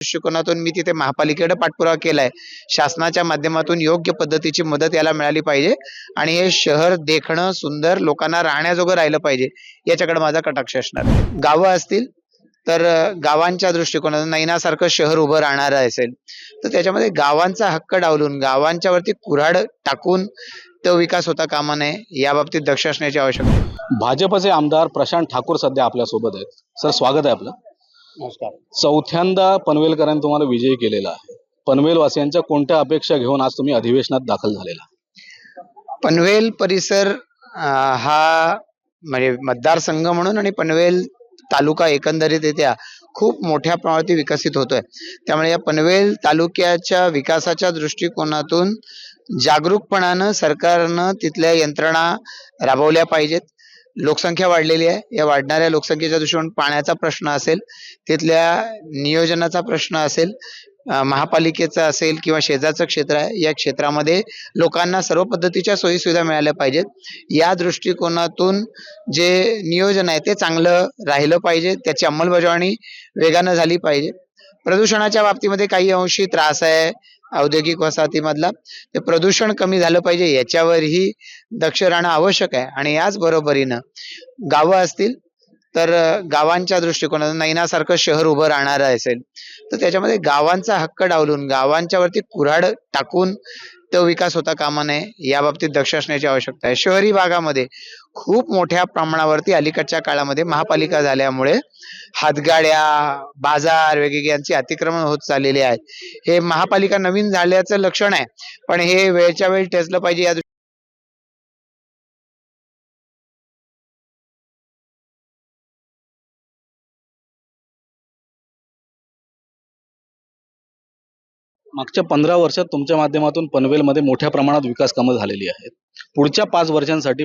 दृष्टिकोनातून मी तिथे महापालिकेकडे पाठपुरावा केलाय. शासनाच्या माध्यमातून योग्य पद्धतीची मदत याला मिळाली पाहिजे आणि हे शहर देखणं सुंदर लोकांना राहण्याजोगं राहिलं पाहिजे याच्याकडे माझा कटाक्ष असणार. गावं असतील तर गावांच्या दृष्टिकोनातून नैनासारखं शहर उभं राहणारं असेल तर त्याच्यामध्ये गावांचा हक्क डावलून गावांच्या वरती कुऱ्हाड टाकून तो विकास होता कामा नये या बाबतीत दक्ष असण्याची आवश्यकता भाजपचे आमदार प्रशांत ठाकूर सध्या आपल्यासोबत आहेत. सर स्वागत आहे आपलं. नमस्कार. चौथ्यांदा पनवेलकरांनी तुम्हाला विजयी केलेला आहे. पनवेलवासियांच्या कोणत्या अपेक्षा घेऊन आज तुम्ही अधिवेशनात दाखल झालेला? पनवेल परिसर हा म्हणजे मतदारसंघ म्हणून आणि पनवेल तालुका एकंदरीतरित्या खूप मोठ्या प्रमाणात विकसित होतोय. त्यामुळे या पनवेल तालुक्याच्या विकासाच्या दृष्टिकोनातून जागरूकपणानं सरकारनं तिथल्या यंत्रणा राबवल्या पाहिजेत. लोकसंख्या वाढलेली आहे. या वाढणाऱ्या लोकसंख्येच्या दृष्टिकोन पाण्याचा प्रश्न असेल तिथल्या नियोजनाचा प्रश्न असेल महापालिकेचा असेल किंवा शेजारचं क्षेत्र आहे या क्षेत्रामध्ये लोकांना सर्व पद्धतीच्या सोयीसुविधा मिळाल्या पाहिजेत. या दृष्टिकोनातून जे नियोजन आहे ते चांगलं राहिलं पाहिजे त्याची अंमलबजावणी वेगानं झाली पाहिजे. प्रदूषणाच्या बाबतीमध्ये काही अंशी त्रास आहे औद्योगिक वसाहतीमधला ते प्रदूषण कमी झालं पाहिजे याच्यावरही दक्ष राहणं आवश्यक आहे. आणि याच बरोबरीनं गावं असतील तर गावांच्या दृष्टिकोनातून नैनासारखं शहर उभं राहणार असेल तर त्याच्यामध्ये गावांचा हक्क डावलून गावांच्या वरती कुऱ्हाड टाकून तो विकास होता कामा नये या बाबतीत दक्ष असण्याची आवश्यकता आहे. शहरी भागामध्ये खूप मोठ्या प्रमाणावरती अलीकडच्या काळामध्ये महापालिका झाल्यामुळे हातगाड्या बाजार वेगवेगळे यांचे अतिक्रमण होत चाललेले आहेत. हे महापालिका नवीन झाल्याचं लक्षण आहे पण हे वेळच्या वेळी ठेचलं पाहिजे या मागच्या पंधरा वर्षात तुमच्या माध्यमातून पनवेलमध्ये मोठ्या प्रमाणात विकास कामं झालेली आहेत. पुढच्या पाच वर्षांसाठी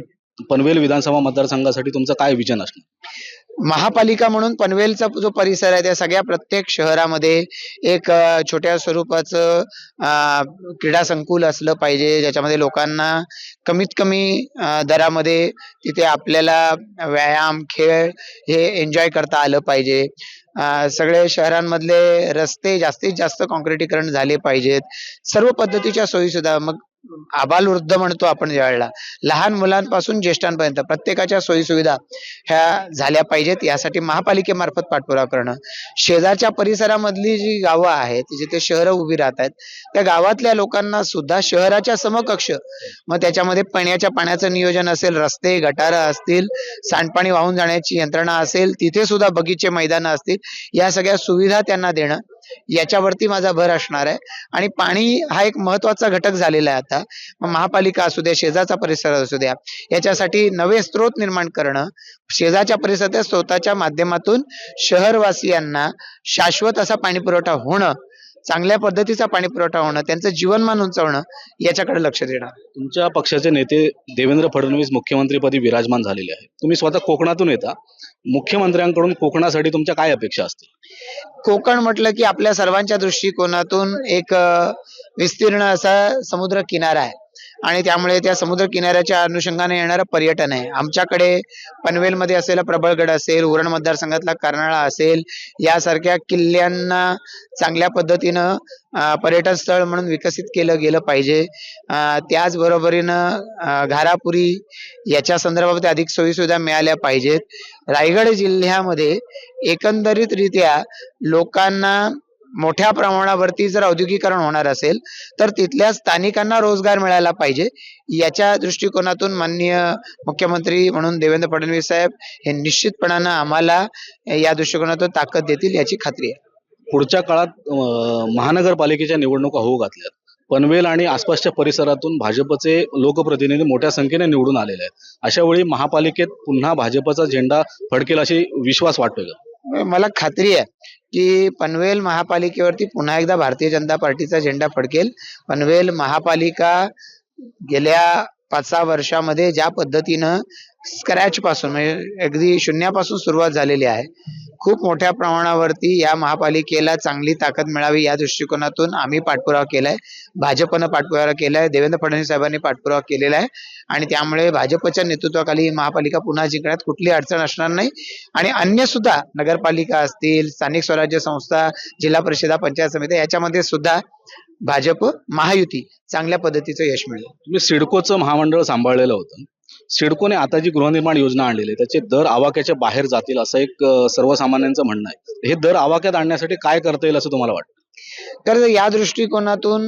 पनवेल विधानसभा मतदारसंघासाठी तुमचं काय विजन असणार? महापालिका म्हणून पनवेलचा जो परिसर आहे त्या सगळ्या प्रत्येक शहरामध्ये एक छोट्या स्वरूपाचं क्रीडा संकुल असलं पाहिजे ज्याच्यामध्ये लोकांना कमीत कमी दरामध्ये तिथे आपल्याला व्यायाम खेळ हे एन्जॉय करता आलं पाहिजे. सगळे शहरांमधले रस्ते जास्तीत जास्त काँक्रिटीकरण झाले पाहिजेत. सर्व पद्धतीच्या सोयीसुद्धा. मग आबालवृद्ध म्हणतो आपण ज्यावेळेला. लहान मुलांपासून ज्येष्ठांपर्यंत प्रत्येकाच्या सोयीसुविधा ह्या झाल्या पाहिजेत. यासाठी महापालिकेमार्फत पाठपुरावा करणं. शेजारच्या परिसरामधली जी गावं आहेत जिथे शहरं उभी राहत आहेत त्या गावातल्या लोकांना सुद्धा शहराच्या समकक्ष मग त्याच्यामध्ये पिण्याच्या पाण्याचं नियोजन असेल रस्ते गटारं असतील सांडपाणी वाहून जाण्याची यंत्रणा असेल तिथे सुद्धा बगीचे मैदानं असतील या सगळ्या सुविधा त्यांना देणं याच्यावरती माझा भर असणार आहे. आणि पाणी हा एक महत्त्वाचा घटक झालेला आहे आता. महापालिका असू द्या शेजारचा परिसर असू द्या याच्यासाठी नवे स्रोत निर्माण करणं शेजारच्या परिसरात स्रोताच्या माध्यमातून शहरवासियांना शाश्वत असा पाणी पुरवठा होणं चांगल्या पद्धतीचा पाणी पुरवठा होणं त्यांचं जीवनमान उंचावणं याच्याकडे लक्ष देणार. तुमच्या पक्षाचे नेते देवेंद्र फडणवीस मुख्यमंत्रीपदी विराजमान झालेले आहेत. तुम्ही स्वतः कोकणातून येता. मुख्यमंत्र्यांकडून कोकणासाठी तुमच्या काय अपेक्षा असतील? कोकण म्हटलं की आपल्या सर्वांच्या दृष्टिकोनातून एक विस्तीर्ण असा समुद्र किनारा आहे. आणि त्यामुळे त्या समुद्र किनाऱ्याच्या अनुषंगाने येणारं पर्यटन आहे. आमच्याकडे पनवेलमध्ये असलेला प्रबळगड असेल उरण मतदारसंघातला कर्नाळा असेल यासारख्या किल्ल्यांना चांगल्या पद्धतीनं पर्यटन स्थळ म्हणून विकसित केलं गेलं पाहिजे. त्याचबरोबरीनं घारापुरी याच्या संदर्भात अधिक सोयीसुविधा मिळाल्या पाहिजेत. रायगड जिल्ह्यामध्ये एकंदरीतरित्या लोकांना मोठ्या प्रमाणावरती जर औद्योगिकरण होणार असेल तर तिथल्या स्थानिकांना रोजगार मिळाला पाहिजे. याच्या दृष्टिकोनातून माननीय मुख्यमंत्री म्हणून देवेंद्र फडणवीस साहेब हे निश्चितपणानं आम्हाला या दृष्टिकोनातून ताकद देतील याची खात्री आहे. पुढच्या काळात महानगरपालिकेच्या निवडणुका होऊ घातल्यात. पनवेल आणि आसपासच्या परिसरातून भाजपचे लोकप्रतिनिधी मोठ्या संख्येने निवडून आलेले आहेत. अशा वेळी महापालिकेत पुन्हा भाजपचा झेंडा फडकेल अशी विश्वास वाटतोय मला खात्री आहे की पनवेल महापालिकेवरती पुन्हा एकदा भारतीय जनता पार्टीचा झेंडा फडकेल. पनवेल महापालिका गेल्या पाच सहा वर्षामध्ये ज्या पद्धतीनं स्क्रॅच पासून म्हणजे अगदी शून्यापासून सुरुवात झालेली आहे खूप मोठ्या प्रमाणावरती या महापालिकेला चांगली ताकद मिळावी या दृष्टिकोनातून आम्ही पाठपुरावा केलाय. भाजपनं पाठपुरावा केलाय देवेंद्र फडणवीस साहेबांनी पाठपुरावा केलेला आहे. आणि त्यामुळे भाजपच्या नेतृत्वाखाली महापालिका पुन्हा जिंकण्यात कुठली अडचण असणार नाही. आणि अन्य सुद्धा नगरपालिका असतील स्थानिक स्वराज्य संस्था जिल्हा परिषदा पंचायत समिती याच्यामध्ये सुद्धा भाजप महायुती चांगल्या पद्धतीचं यश मिळेल. तुम्ही सिडकोचं महामंडळ सांभाळलेलं होतं. सिडकोने आता जी गृहनिर्माण योजना आणलेली आहे त्याचे दर आवाक्याच्या बाहेर जातील असं एक सर्वसामान्यांचं म्हणणं आहे. हे दर आवाक्यात आणण्यासाठी काय करता येईल असं तुम्हाला वाटतं? तर या दृष्टिकोनातून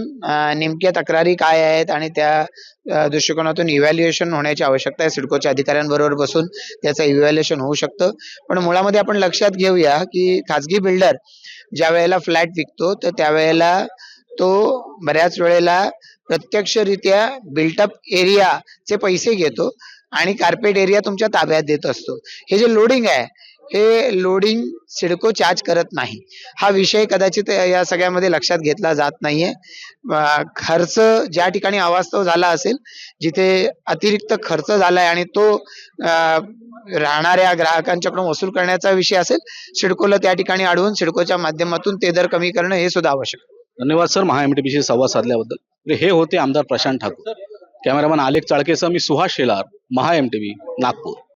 नेमक्या तक्रारी काय आहेत आणि त्या दृष्टिकोनातून इव्हॅल्युएशन होण्याची आवश्यकता आहे. सिडकोच्या अधिकाऱ्यांबरोबर बसून त्याचं इव्हॅल्युएशन होऊ शकतं. पण मुळामध्ये आपण लक्षात घेऊया की खाजगी बिल्डर ज्या वेळेला फ्लॅट विकतो तर त्यावेळेला तो बऱ्याच वेळेला प्रत्यक्षरित्या बिल्टअप एरियाचे पैसे घेतो आणि कार्पेट एरिया तुमच्या ताब्यात देत असतो. हे जे लोडिंग आहे हे लोडिंग सिडको चार्ज करत नाही. हा विषय कदाचित या सगळ्यामध्ये लक्षात घेतला जात नाहीये. खर्च ज्या ठिकाणी अवास्तव झाला असेल जिथे अतिरिक्त खर्च झालाय आणि तो राहणाऱ्या ग्राहकांच्याकडून वसूल करण्याचा विषय असेल सिडकोला त्या ठिकाणी अडवून सिडकोच्या माध्यमातून ते दर कमी करणं हे सुद्धा आवश्यक धन्यवाद सर. महा संवाद साधल्याबद्दल. हे होते आमदार प्रशांत ठाकूर. कॅमेरामॅन आलेख चाळकेसह मी सुहास शेलार महा एमटीबी नागपूर.